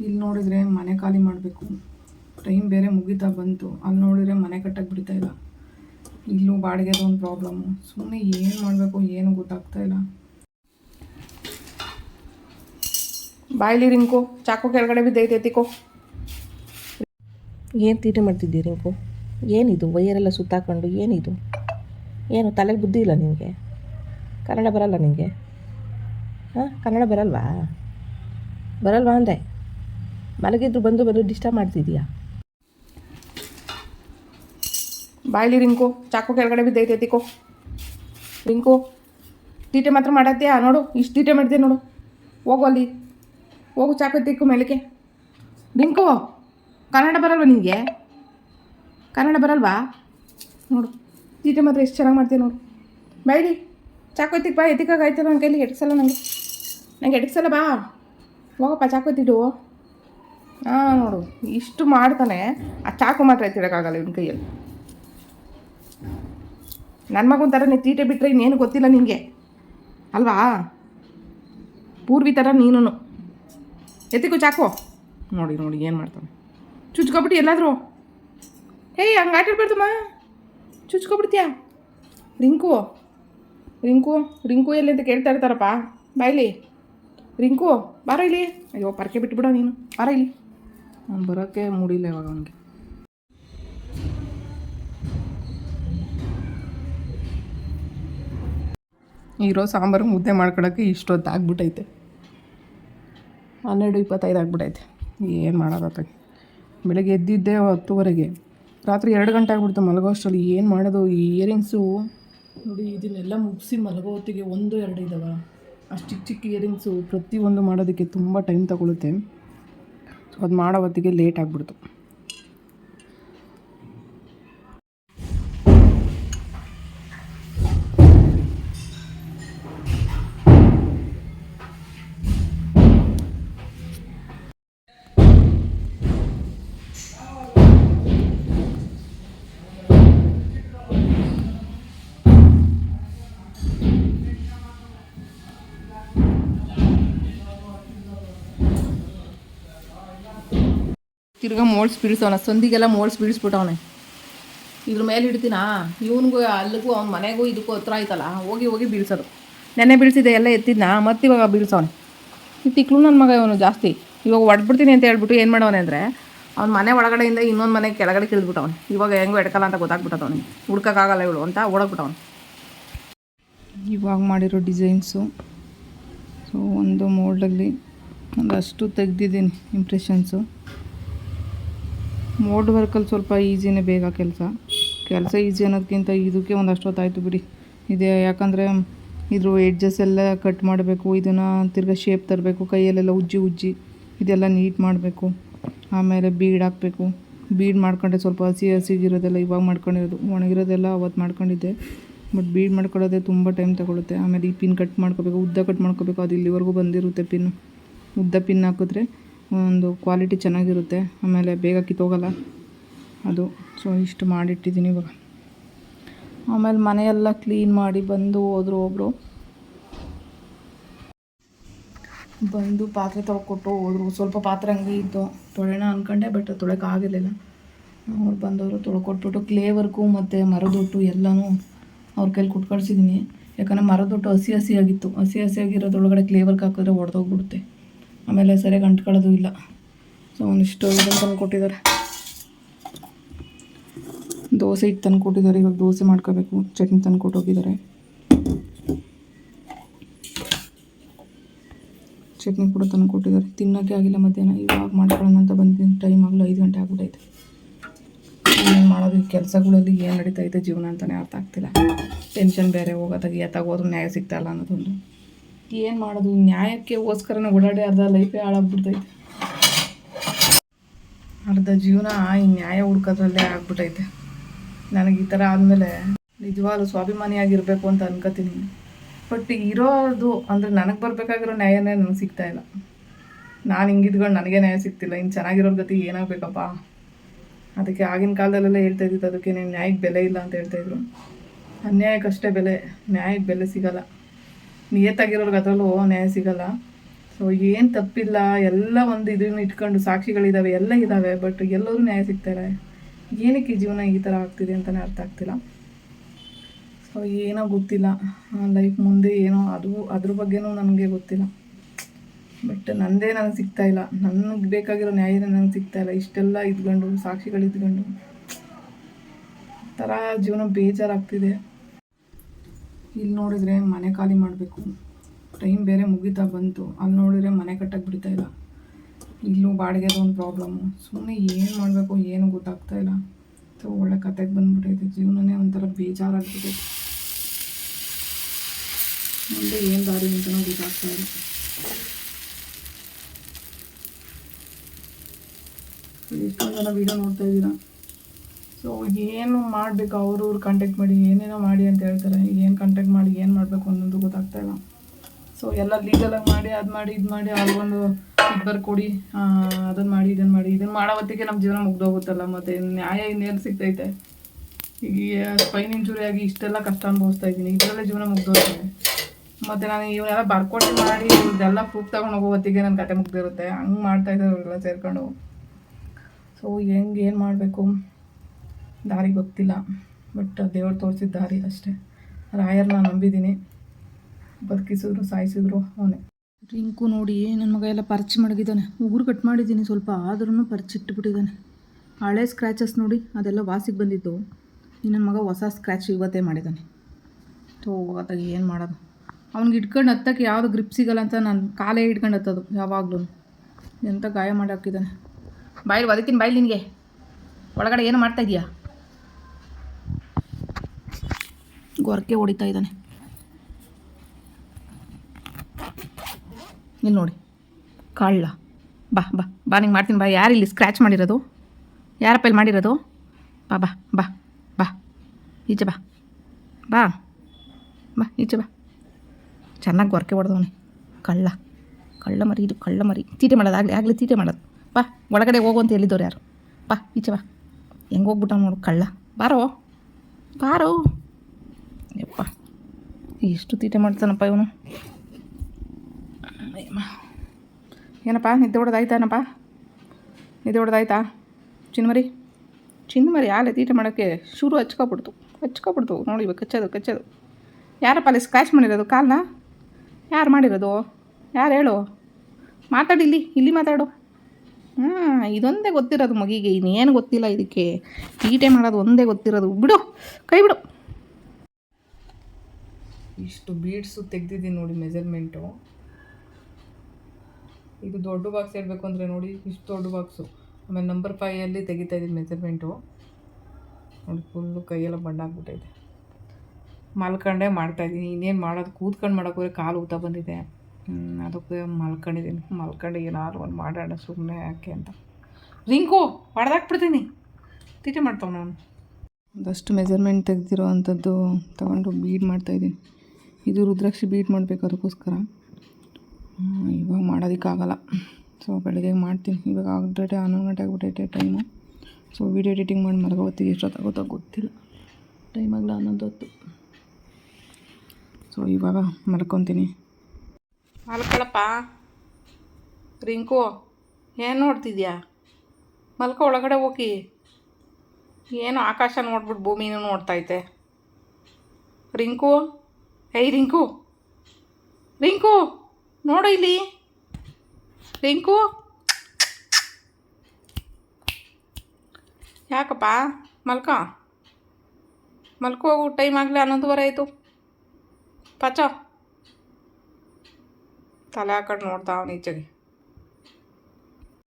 ಇಲ್ಲಿ ನೋಡಿದರೆ ಮನೆ ಖಾಲಿ ಮಾಡಬೇಕು. ಟೈಮ್ ಬೇರೆ ಮುಗಿತಾ ಬಂತು. ಅಲ್ಲಿ ನೋಡಿದರೆ ಮನೆ ಕಟ್ಟಕ್ಕೆ ಬಿಡ್ತಾ ಇಲ್ಲ. ಇಲ್ಲೂ ಬಾಡಿಗೆದ ಒಂದು ಪ್ರಾಬ್ಲಮ್ಮು ಸುಮ್ಮನೆ ಏನು ಮಾಡಬೇಕು ಏನು ಗೊತ್ತಾಗ್ತಾ ಇಲ್ಲ. ಬಾಯ್ಲಿ ರಿಂಕು. ಚಾಕು ಕೆಳಗಡೆ ಬಿದ್ದೈತೆ ಎತ್ತಿಕೋ ಏನು ತೀಟೆ ಮಾಡ್ತಿದ್ದೀರಿ ರಿಂಕು? ಏನಿದು? ವೈಯರೆಲ್ಲ ಸುತ್ತಾಕೊಂಡು ಏನಿದು? ಏನು ತಲೆಗೆ ಬುದ್ಧಿ ಇಲ್ಲ ನಿನಗೆ? ಕನ್ನಡ ಬರಲ್ಲ ನಿನಗೆ? ಹಾಂ? ಕನ್ನಡ ಬರಲ್ವಾ? ಬರಲ್ವಾ ಅಂದೆ? ಮಲಗಿದ್ರು ಬಂದು ಬಂದು ಡಿಸ್ಟರ್ಬ್ ಮಾಡ್ತಿದ್ದೀಯಾ ಬಾಯ್ಲಿ ರಿಂಕು. ಚಾಕು ಕೆಳಗಡೆ ಬಿದ್ದೈತೆ ತಿಕೋ ರಿಂಕು ತೀಟೆ ಮಾತ್ರ ಮಾಡತ್ತೀಯಾ? ನೋಡು, ಇಷ್ಟು ತೀಟೆ ಮಾಡಿದೆ ನೋಡು. ಹೋಗು ಅಲ್ಲಿ. ಹೋಗು ಚಾಕು ತಿಕ್ಕು ಮೇಲಕ್ಕೆ. ರಿಂಕು, ಕನ್ನಡ ಬರಲ್ವಾ ನಿನಗೆ ಕನ್ನಡ ಬರಲ್ವಾ? ನೋಡು ತೀಟೆ ಮಾತ್ರ ಎಷ್ಟು ಚೆನ್ನಾಗಿ ಮಾಡ್ತೀಯ ನೋಡು. ಬೈಲಿ ಚಾಕು ತಿಕ್ಕ ಬಾ ಎತ್ತಿಕ್ಕಾಗೈತೆ ನನ್ನ ಕೈಲಿ ನನಗೆ ನಂಗೆ. ಎಟ್ಸಲ್ಲ ಬಾ. ಹೋಗಪ್ಪ, ಚಾಕು ಎತ್ತಿಡು ಹಾಂ ನೋಡು, ಇಷ್ಟು ಮಾಡ್ತಾನೆ, ಆ ಚಾಕು ಮಾತ್ರ ಎತ್ತಿಡೋಕ್ಕಾಗಲ್ಲ ಇವನ ಕೈಯಲ್ಲಿ. ನನ್ನ ಮಗನ ಥರ ನೀನು ತೀಟೆ ಬಿಟ್ಟರೆ ಇನ್ನೇನು ಗೊತ್ತಿಲ್ಲ ನಿನಗೆ. ಅಲ್ವಾ? ಪೂರ್ವಿ ಥರ ನೀನು ಎತ್ತಿಕೋ ಚಾಕು. ನೋಡಿ ನೋಡಿ, ಏನು ಮಾಡ್ತಾನೆ. ಚುಚ್ಕೊಬಿಟ್ಟು ಎಲ್ಲಾದರೂ. ಹೇಯ್ ಹಂಗೆ ಆಟಾಡ್ಬಾರ್ದಮ್ಮ. ಚುಚ್ಕೊಬಿಡ್ತೀಯಾ? ರಿಂಕು. ರಿಂಕು ರಿಂಕು ಎಲ್ಲಿ ಅಂತ ಕೇಳ್ತಾ ಇರ್ತಾರಪ್ಪ. ಬಾಯ್ಲಿ ರಿಂಕು, ಬಾರ ಇಲ್ಲಿ. ಅಯ್ಯೋ, ಪರ್ಕೆ ಬಿಟ್ಬಿಡ ನೀನು. ಬಾರ ಇಲ್ಲಿ. ಅವ್ನು ಬರೋಕ್ಕೆ ಮೂಡಿಲ್ಲ ಇವಾಗ ಅವನಿಗೆ. ಇರೋ ಸಾಂಬಾರು ಮುದ್ದೆ ಮಾಡ್ಕೊಳಕ್ಕೆ ಇಷ್ಟೊತ್ತು ಆಗ್ಬಿಟ್ಟೈತೆ ಹನ್ನೆರಡು ಇಪ್ಪತ್ತೈದು ಆಗ್ಬಿಟ್ಟೈತೆ ಏನು ಮಾಡೋದತ್ತ ಬೆಳಗ್ಗೆ ಎದ್ದಿದ್ದೆ ಹತ್ತುವರೆಗೆ. ರಾತ್ರಿ ಎರಡು ಗಂಟೆ ಆಗ್ಬಿಡ್ತು ಮಲಗೋ ಅಷ್ಟರಲ್ಲಿ ಏನು ಮಾಡೋದು? ಈ ಇಯರಿಂಗ್ಸು. ನೋಡಿ, ಇದನ್ನೆಲ್ಲ ಮುಗಿಸಿ ಮಲಗೋ ಹೊತ್ತಿಗೆ ಒಂದು, ಎರಡು ಇದ್ದಾವೆ ಅಷ್ಟು ಚಿಕ್ಕ ಚಿಕ್ಕ ಇಯರಿಂಗ್ಸು. ಪ್ರತಿಯೊಂದು ಮಾಡೋದಕ್ಕೆ ತುಂಬ ಟೈಮ್ ತಗೊಳುತ್ತೆ. ಅದು ಮಾಡೋ ಹೊತ್ತಿಗೆ ಲೇಟ್ ಆಗಿಬಿಡ್ತು. ತಿರ್ಗಾ ಮೋಳ್ಸ್ ಬೀಳ್ಸವನ ಸಂದಿಗೆಲ್ಲ ಮೋಳ್ಸ್ ಬೀಳಿಸ್ಬಿಟ್ಟವನೆ ಇದ್ರ ಮೇಲೆ ಇಡ್ತೀನಾ? ಇವನಿಗೂ, ಅಲ್ಲಿಗೂ, ಅವ್ನ ಮನೆಗೂ ಇದಕ್ಕೂ ಹತ್ರ ಆಯ್ತಲ್ಲ ಹೋಗಿ ಹೋಗಿ ಬೀಳ್ಸೋದು ನೆನ್ನೆ ಬೀಳ್ಸಿದೆ ಎಲ್ಲ ಎತ್ತಿದ್ನ? ಮತ್ತೆ ಇವಾಗ ಬೀಳ್ಸವನೆ ಈ ನನ್ನ ಮಗ ಇವನು ಜಾಸ್ತಿ. ಇವಾಗ ಹೊಡ್ಬಿಡ್ತೀನಿ ಅಂತ ಹೇಳ್ಬಿಟ್ಟು ಏನು ಮಾಡವನೆ ಅಂದರೆ, ಅವ್ನ ಮನೆ ಒಳಗಡೆಯಿಂದ ಇನ್ನೊಂದು ಮನೆ ಕೆಳಗಡೆ ಕಿಳಿದ್ಬಿಟ್ಟವನು ಇವಾಗ ಹೆಂಗೋ ಎಡ್ಕಲ್ಲ ಅಂತ ಗೊತ್ತಾಗ್ಬಿಟ್ಟವನಿಗೆ ಹುಡ್ಕೋಕ್ಕಾಗಲ್ಲ ಇವಳು ಅಂತ ಓಡೋಗ್ಬಿಟ್ಟವನು. ಇವಾಗ ಮಾಡಿರೋ ಡಿಸೈನ್ಸು. ಸೊ ಒಂದು ಮೋಲ್ಡಲ್ಲಿ ಒಂದಷ್ಟು ತೆಗ್ದಿದ್ದೀನಿ ಇಂಪ್ರೆಷನ್ಸು ಮೋಲ್ಡ್ ವರ್ಕಲ್ಲಿ ಸ್ವಲ್ಪ ಈಸಿನೇ ಬೇಗ ಕೆಲಸ. ಕೆಲಸ ಈಸಿ ಅನ್ನೋದಕ್ಕಿಂತ ಇದಕ್ಕೆ ಒಂದಷ್ಟು ಹೊತ್ತಾಯಿತು ಬಿಡಿ. ಇದೆ ಯಾಕಂದರೆ ಇದ್ರ ಎಡ್ಜಸ್ ಎಲ್ಲ ಕಟ್ ಮಾಡಬೇಕು, ಇದನ್ನು ತಿರ್ಗಾ ಶೇಪ್ ತರಬೇಕು, ಕೈಯಲ್ಲೆಲ್ಲ ಉಜ್ಜಿ ಉಜ್ಜಿ ಇದೆಲ್ಲ ನೀಟ್ ಮಾಡಬೇಕು. ಆಮೇಲೆ ಬೀಡ್ ಹಾಕಬೇಕು. ಬೀಡ್ ಮಾಡ್ಕೊಂಡೆ ಸ್ವಲ್ಪ ಹಸಿ ಹಸಿಗಿರೋದೆಲ್ಲ ಇವಾಗ ಮಾಡ್ಕೊಂಡಿರೋದು. ಒಣಗಿರೋದೆಲ್ಲ ಅವತ್ತು ಮಾಡ್ಕೊಂಡಿದ್ದೆ. ಬಟ್ ಬೀಡ್ ಮಾಡ್ಕೊಳ್ಳೋದೇ ತುಂಬ ಟೈಮ್ ತಗೊಳುತ್ತೆ. ಆಮೇಲೆ ಈ ಪಿನ್ ಕಟ್ ಮಾಡ್ಕೋಬೇಕು, ಉದ್ದ ಕಟ್ ಮಾಡ್ಕೋಬೇಕು. ಅದು ಇಲ್ಲಿವರೆಗೂ ಬಂದಿರುತ್ತೆ ಪಿನ್ ಉದ್ದ ಪಿನ್ ಹಾಕಿದ್ರೆ ಒಂದು ಕ್ವಾಲಿಟಿ ಚೆನ್ನಾಗಿರುತ್ತೆ. ಆಮೇಲೆ ಬೇಗ ಕಿತ್ತೋಗಲ್ಲ. ಅದು ಸೊ ಇಷ್ಟು ಮಾಡಿಟ್ಟಿದ್ದೀನಿ ಇವಾಗ. ಆಮೇಲೆ ಮನೆಯೆಲ್ಲ ಕ್ಲೀನ್ ಮಾಡಿ ಬಂದು ಹೋದರು ಒಬ್ಬರು ಬಂದು ಪಾತ್ರೆ ತೊಳ್ಕೊಟ್ಟು ಹೋದರು. ಸ್ವಲ್ಪ ಪಾತ್ರೆ ಹಂಗೆ ಇತ್ತು. ತೊಳೆಯೋಣ ಅಂದ್ಕೊಂಡೆ ಬಟ್ ಆಗಿರಲಿಲ್ಲ. ಅವ್ರು ಬಂದವರು ತೊಳ್ಕೊಟ್ಬಿಟ್ಟು ಕ್ಲೇ ವರ್ಕು ಮತ್ತು ಮರದೊಟ್ಟು ಎಲ್ಲನೂ ಅವ್ರ ಕೈಲಿ ಕುಟ್ಕಳ್ಸಿದ್ದೀನಿ ಕಳಿಸಿದ್ದೀನಿ ಯಾಕಂದರೆ ಮರದೊಟ್ಟು ಹಸಿ ಹಸಿಯಾಗಿತ್ತು. ಹಸಿ ಹಸಿಯಾಗಿರೋದ್ರೊಳಗಡೆ ವರ್ಕ್ ಹಾಕಿದ್ರೆ ಒಡೆದೋಗ್ಬಿಡುತ್ತೆ. ಆಮೇಲೆ ಸರಿಯಾಗಿ ಅಂಟ್ಕೊಳ್ಳೋದು ಇಲ್ಲ. ಸೊ ಒಂದಿಷ್ಟು ಇದನ್ನು ತಂದು ಕೊಟ್ಟಿದ್ದಾರೆ. ದೋಸೆ ಹಿಟ್ಟು ತಂದು ಕೊಟ್ಟಿದ್ದಾರೆ. ಇವಾಗ ದೋಸೆ ಮಾಡ್ಕೋಬೇಕು. ಚಟ್ನಿ ತಂದು ಕೊಟ್ಟೋಗಿದ್ದಾರೆ ಚಟ್ನಿ ಕೂಡ ತಂದು ಕೊಟ್ಟಿದ್ದಾರೆ. ತಿನ್ನೋಕ್ಕೆ ಆಗಿಲ್ಲ ಮಧ್ಯಾಹ್ನ. ಇವಾಗ ಮಾಡ್ಕೊಳ್ಳೋಣ ಅಂತ ಬಂದಿದ್ದೀನಿ. ಟೈಮ್ ಆಗಲು ಐದು ಗಂಟೆ ಆಗ್ಬಿಟ್ಟೈತೆ ಏನು ಮಾಡೋದು? ಈ ಕೆಲಸಗಳಲ್ಲಿ ಏನು ನಡೀತಾ ಇದೆ? ಜೀವನ ಅಂತಲೇ ಅರ್ಥ ಆಗ್ತಿಲ್ಲ. ಟೆನ್ಷನ್ ಬೇರೆ, ಹೋಗೋದಾಗ ಎತ್ತಾಗ ಹೋದ್ರೂ ನ್ಯಾಯ ಸಿಗ್ತಾಯಿಲ್ಲ ಅನ್ನೋದೊಂದು. ಏನು ಮಾಡೋದು? ನ್ಯಾಯಕ್ಕೆ ಗೋಸ್ಕರನೇ ಓಡಾಡಿ ಅರ್ಧ ಲೈಫೇ ಹಾಳಾಗ್ಬಿಡ್ತೈತೆ. ಅರ್ಧ ಜೀವನ ಈ ನ್ಯಾಯ ಹುಡ್ಕೋದ್ರಲ್ಲೇ ಆಗ್ಬಿಟ್ಟೈತೆ. ನನಗೆ ಈ ಥರ ಆದಮೇಲೆ ನಿಜವಾಗ್ಲೂ ಸ್ವಾಭಿಮಾನಿಯಾಗಿರಬೇಕು ಅಂತ ಅನ್ಕೋತೀನಿ. ಬಟ್ ಇರೋದು ಅಂದರೆ ನನಗೆ ಬರಬೇಕಾಗಿರೋ ನ್ಯಾಯನೇ ನನಗೆ ಸಿಗ್ತಾ ಇಲ್ಲ. ನಾನು ಹಿಂಗಿದ್ಕೊಂಡು ನನಗೆ ನ್ಯಾಯ ಸಿಗ್ತಿಲ್ಲ. ಇನ್ನು ಚೆನ್ನಾಗಿರೋರ ಗತಿ ಏನಾಗಬೇಕಪ್ಪ? ಅದಕ್ಕೆ ಆಗಿನ ಕಾಲದಲ್ಲೆಲ್ಲ ಹೇಳ್ತಾ ಇದ್ದಿದ್ದು, ಅದಕ್ಕೆ ನೀನು ನ್ಯಾಯಕ್ಕೆ ಬೆಲೆ ಇಲ್ಲ ಅಂತ ಹೇಳ್ತಾಯಿದ್ರು ಅನ್ಯಾಯಕ್ಕಷ್ಟೇ ಬೆಲೆ. ನ್ಯಾಯಕ್ಕೆ ಬೆಲೆ ಸಿಗಲ್ಲ. ನಿಯತ್ತಾಗಿರೋರ್ಗೆ ಅದರಲ್ಲೂ ನ್ಯಾಯ ಸಿಗಲ್ಲ. ಸೊ ಏನು ತಪ್ಪಿಲ್ಲ, ಎಲ್ಲ ಒಂದು ಇದನ್ನು ಇಟ್ಕೊಂಡು ಸಾಕ್ಷಿಗಳಿದ್ದಾವೆ ಎಲ್ಲ ಇದ್ದಾವೆ ಬಟ್ ಎಲ್ಲರೂ ನ್ಯಾಯ ಸಿಗ್ತಾರೆ ಏನಕ್ಕೆ ಜೀವನ ಈ ಥರ ಆಗ್ತಿದೆ ಅಂತಲೇ ಅರ್ಥ ಆಗ್ತಿಲ್ಲ. ಸೊ ಏನೋ ಗೊತ್ತಿಲ್ಲ. ಲೈಫ್ ಮುಂದೆ ಏನೋ ಅದು, ಅದ್ರ ಬಗ್ಗೆನೂ ನನಗೆ ಗೊತ್ತಿಲ್ಲ. ಬಟ್ ನನ್ನದೇ ನನಗೆ ಸಿಗ್ತಾ ಇಲ್ಲ. ನನಗೆ ಬೇಕಾಗಿರೋ ನ್ಯಾಯನೇ ನನಗೆ ಸಿಗ್ತಾ ಇಲ್ಲ. ಇಷ್ಟೆಲ್ಲ ಇದ್ಕೊಂಡು ಸಾಕ್ಷಿಗಳು ಇದ್ಕೊಂಡು ಥರ ಜೀವನ ಬೇಜಾರಾಗ್ತಿದೆ. ಇಲ್ಲಿ ನೋಡಿದರೆ ಮನೆ ಖಾಲಿ ಮಾಡಬೇಕು. ಟೈಮ್ ಬೇರೆ ಮುಗಿತಾ ಬಂತು. ಅಲ್ಲಿ ನೋಡಿದರೆ ಮನೆ ಕಟ್ಟಕ್ಕೆ ಬಿಡ್ತಾ ಇಲ್ಲ. ಇಲ್ಲೂ ಬಾಡಿಗೆದು ಒಂದು ಪ್ರಾಬ್ಲಮ್ಮು ಸುಮ್ಮನೆ ಏನು ಮಾಡಬೇಕು ಏನು ಗೊತ್ತಾಗ್ತಾ ಇಲ್ಲ. ಸೊ ಒಳ್ಳೆ ಕತೆಗೆ ಬಂದುಬಿಟ್ಟೈತೆ ಜೀವನನೇ ಒಂಥರ ಬೇಜಾರಾಗ್ಬಿಟ್ಟೈತೆ ಮುಂದೆ ಏನು ದಾರಿ ಅಂತಲೂ ಗೊತ್ತಾಗ್ತಾ ಇಲ್ಲ. ಎಷ್ಟೊಂದು ಜನ ವೀಡಿಯೋ ನೋಡ್ತಾ ಇದ್ದೀರಾ? ಸೊ, ಏನು ಮಾಡಬೇಕು? ಅವ್ರವ್ರು ಕಾಂಟ್ಯಾಕ್ಟ್ ಮಾಡಿ, ಏನೇನೋ ಮಾಡಿ ಅಂತ ಹೇಳ್ತಾರೆ. ಏನು ಕಾಂಟ್ಯಾಕ್ಟ್ ಮಾಡಿ, ಏನು ಮಾಡಬೇಕು ಅನ್ನೋದು ಗೊತ್ತಾಗ್ತಾ ಇಲ್ಲ. ಸೊ, ಎಲ್ಲ ಲೀಗಲಾಗಿ ಮಾಡಿ, ಅದು ಮಾಡಿ, ಇದು ಮಾಡಿ ಅವ್ರಿಗೊಂದು ಇದು ಬರ್ಕೊಡಿ ಅದನ್ನು ಮಾಡಿ ಇದನ್ನು ಮಾಡಿ ಇದನ್ನು ಮಾಡೋ ಹೊತ್ತಿಗೆ ನಮ್ಮ ಜೀವನ ಮುಗ್ದೋಗುತ್ತಲ್ಲ. ಮತ್ತು ನ್ಯಾಯ ಇನ್ನೇನು ಸಿಗ್ತೈತೆ? ಈಗ ಸ್ಪೈನ್ ಇಂಜುರಿ ಆಗಿ ಇಷ್ಟೆಲ್ಲ ಕಷ್ಟ ಅನುಭವಿಸ್ತಾ ಇದ್ದೀನಿ. ಇದರಲ್ಲೇ ಜೀವನ ಮುಗ್ದೋಗ್ತೀನಿ ಮತ್ತು ನಾನು ಇವನ್ನೆಲ್ಲ ಬರ್ಕೊಟ್ಟು ಮಾಡಿ ಇದೆಲ್ಲ ಪ್ರೂಫ್ ತಗೊಂಡು ಹೋಗೋ ಹೊತ್ತಿಗೆ ನನ್ನ ಕತೆ ಮುಗ್ದಿರುತ್ತೆ. ಹಂಗೆ ಮಾಡ್ತಾ ಇದ್ದಾರೆ ಅವರೆಲ್ಲ ಸೇರ್ಕೊಂಡು. ಸೊ, ಹೆಂಗೆ, ಏನು ಮಾಡಬೇಕು? ದಾರಿ ಗೊತ್ತಿಲ್ಲ, ಬಟ್ ದೇವ್ರು ತೋರಿಸಿದ ದಾರಿ ಅಷ್ಟೇ. ರಾಯರ್ನ ನಂಬಿದ್ದೀನಿ ಬದುಕಿಸಿದ್ರು, ಸಾಯಿಸಿದ್ರು ಅವನೇ. ರಿಂಕು ನೋಡಿ ನನ್ನ ಮಗ ಎಲ್ಲ ಪರ್ಚಿ ಮಡಗಿದ್ದಾನೆ ಉಗುರು ಕಟ್ ಮಾಡಿದ್ದೀನಿ ಸ್ವಲ್ಪ ಆದ್ರೂ ಪರ್ಚಿ ಇಟ್ಟುಬಿಟ್ಟಿದ್ದಾನೆ ಹಳೆ ಸ್ಕ್ರ್ಯಾಚಸ್ ನೋಡಿ, ಅದೆಲ್ಲ ವಾಸಿಗೆ ಬಂದಿತ್ತು ನನ್ನ ಮಗ ಹೊಸ ಸ್ಕ್ರ್ಯಾಚ್ ಇವತ್ತೇ ಮಾಡಿದ್ದಾನೆ ತೋ ಅದಾಗ ಏನು ಮಾಡೋದು? ಅವ್ನಿಗೆ ಇಟ್ಕೊಂಡು ಹತ್ತಕ್ಕೆ ಯಾವುದು ಗ್ರಿಪ್ ಸಿಗಲ್ಲ ಅಂತ ನಾನು ಕಾಲೇ ಇಟ್ಕೊಂಡು ಹತ್ತದು, ಯಾವಾಗಲೂ. ಎಂಥ ಗಾಯ ಮಾಡಾಕಿದ್ದಾನೆ ಹಾಕಿದ್ದಾನೆ ಬಾಯಿಲ್ ಬಾಯಿಲ್ ನಿನಗೆ. ಒಳಗಡೆ ಏನು ಮಾಡ್ತಾ ಇದೀಯಾ? ಗೊರಕೆ ಹೊಡಿತಾ ಇದ್ದಾನೆ. ಇಲ್ಲಿ ನೋಡಿ. ಕಳ್ಳ. ಬಾ ಬಾ ಬಾ, ನಿಂಗೆ ಮಾಡ್ತೀನಿ ಬಾ. ಯಾರು ಇಲ್ಲಿ ಸ್ಕ್ರ್ಯಾಚ್ ಮಾಡಿರೋದು? ಯಾರ ಇಲ್ಲಿ ಮಾಡಿರೋದು? ಬಾ ಬಾ ಬಾ ಬಾ. ಈಚೆ ಬಾ. ಬಾ. ಬಾ, ಈಚೆ ಬಾ. ಚೆನ್ನಾಗಿ ಗೊರಕೆ ಹೊಡೆದವನೆ ಕಳ್ಳ. ಕಳ್ಳ ಮರಿ ಇದು, ಕಳ್ಳ ಮರಿ. ತೀಟೆ ಮಾಡೋದು ಆಗಲಿ ಆಗಲಿ ತೀಟೆ ಮಾಡೋದು. ಬಾ, ಒಳಗಡೆ ಹೋಗು ಅಂತ ಹೇಳಿದವ್ರು ಯಾರು? ಬಾ, ಈಚೆ ಬಾ. ಹೆಂಗೆ ಹೋಗ್ಬಿಟ್ಟ ನೋಡು ಕಳ್ಳ. ಬಾರೋ. ಬಾರೋ. ಯಪ್ಪ. ಎಷ್ಟು ತೀಟೆ ಮಾಡ್ತಾನಪ್ಪ ಇವನು. ಏನಪ್ಪ, ನಿದ್ದೆ ಹೊಡೆದಾಯ್ತಾನಪ್ಪ ನಿದ್ದೆ ಹೊಡೆದಾಯ್ತಾ? ಚಿನ್ಮರಿ? ಚಿನ್ಮರಿ ಆಲೆ ತೀಟೆ ಮಾಡೋಕ್ಕೆ ಶುರು ಹಚ್ಕೊಬಿಡ್ತು. ಹಚ್ಕೊಬಿಡ್ತು. ನೋಡಿ ಇವಾಗ ಕಚ್ಚೋದು ಕಚ್ಚೋದು. ಯಾರಪ್ಪ ಅಲ್ಲಿ ಸ್ಕ್ರ್ಯಾಚ್ ಮಾಡಿರೋದು? ಕಾಲನ್ನ ಯಾರು ಮಾಡಿರೋದು? ಯಾರು ಹೇಳು? ಮಾತಾಡಿಲ್ಲಿ ಇಲ್ಲಿ ಮಾತಾಡು. ಹಾಂ, ಇದೊಂದೇ ಗೊತ್ತಿರೋದು ಮಗಿಗೆ, ಇನ್ನೇನು ಗೊತ್ತಿಲ್ಲ ಇದಕ್ಕೆ. ತೀಟೆ ಮಾಡೋದು ಒಂದೇ ಗೊತ್ತಿರೋದು. ಬಿಡು, ಕೈ ಬಿಡು. ಇಷ್ಟು ಬೀಡ್ಸು ತೆಗ್ದಿದ್ದೀನಿ ನೋಡಿ ಮೆಜರ್ಮೆಂಟು. ಇದು ದೊಡ್ಡ ಬಾಕ್ಸ್ ಹೇಳಬೇಕು ಅಂದರೆ ನೋಡಿ ಇಷ್ಟು ದೊಡ್ಡ ಬಾಕ್ಸು ಆಮೇಲೆ ನಂಬರ್ ಫೈಯಲ್ಲಿ ತೆಗಿತಾ ಇದ್ದೀನಿ ಮೆಜರ್ಮೆಂಟು. ನೋಡಿ ಫುಲ್ಲು ಕೈಯೆಲ್ಲ ಬಣ್ಣ ಆಗ್ಬಿಟ್ಟೈತೆ. ಮಲ್ಕೊಂಡೇ ಮಾಡ್ತಾಯಿದ್ದೀನಿ ಇನ್ನೇನು ಮಾಡೋದು? ಕೂತ್ಕೊಂಡು ಮಾಡೋಕ್ಕೋದ್ರೆ ಕಾಲು ಊತ ಬಂದಿದೆ. ಅದಕ್ಕೆ ಮಲ್ಕೊಂಡಿದ್ದೀನಿ. ಮಲ್ಕೊಂಡು ಏನಾದ್ರು ಒಂದು ಮಾಡೋಣ ಸುಮ್ಮನೆ ಯಾಕೆ ಅಂತ. ರಿಂಕು ಹೊಡೆದಾಕ್ಬಿಡ್ತೀನಿ ತೀಟೆ ಮಾಡ್ತಾವ ನಾನು. ಒಂದಷ್ಟು ಮೆಜರ್ಮೆಂಟ್ ತೆಗೆದಿರೋ ಅಂಥದ್ದು ತೊಗೊಂಡು ಬೀಡ್ ಮಾಡ್ತಾಯಿದ್ದೀನಿ ಇದು ರುದ್ರಾಕ್ಷಿ ಬೀಟ್ ಮಾಡಬೇಕು ಅದಕ್ಕೋಸ್ಕರ. ಇವಾಗ ಮಾಡೋದಕ್ಕಾಗಲ್ಲ. ಸೊ ಬೆಳಗ್ಗೆ ಮಾಡ್ತೀನಿ. ಇವಾಗ ಆಲ್ರೆಡಿ ಹನ್ನೊಂದು ಗಂಟೆ ಆಗಿಬಿಟ್ಟೈತೆ ಟೈಮು ಸೊ ವೀಡಿಯೋ ಎಡಿಟಿಂಗ್ ಮಾಡಿ ಮಲಗೋ ಹೊತ್ತಿಗೆ ಎಷ್ಟೊತ್ತಾಗುತ್ತೋ ಗೊತ್ತಿಲ್ಲ. ಟೈಮ್ ಆಗಲ್ಲ ಹನ್ನೊಂದು ಹೊತ್ತು ಸೊ ಇವಾಗ ಮಲ್ಕೊತೀನಿ. ಮಲ್ಕೊಳಪ್ಪ. ರಿಂಕು, ಏನು ನೋಡ್ತಿದ್ಯಾ? ಮಲ್ಕೊ, ಒಳಗಡೆ ಹೋಗಿ. ಏನು ಆಕಾಶ ನೋಡ್ಬಿಟ್ಟು ಭೂಮಿನೂ ನೋಡ್ತೈತೆ ರಿಂಕು? ಏಯ್, ರಿಂಕು. ರಿಂಕು, ನೋಡು ಇಲ್ಲಿ. ರಿಂಕು. ಯಾಕಪ್ಪ? ಮಲ್ಕ. ಮಲ್ಕೋ ಹೋಗು ಟೈಮ್ ಆಗಲಿ ಹನ್ನೊಂದುವರೆ ಆಯಿತು. ಪಚ. ತಲೆ ಹಾಕೊಂಡು ನೋಡ್ತಾವ ಈಚೆಗೆ.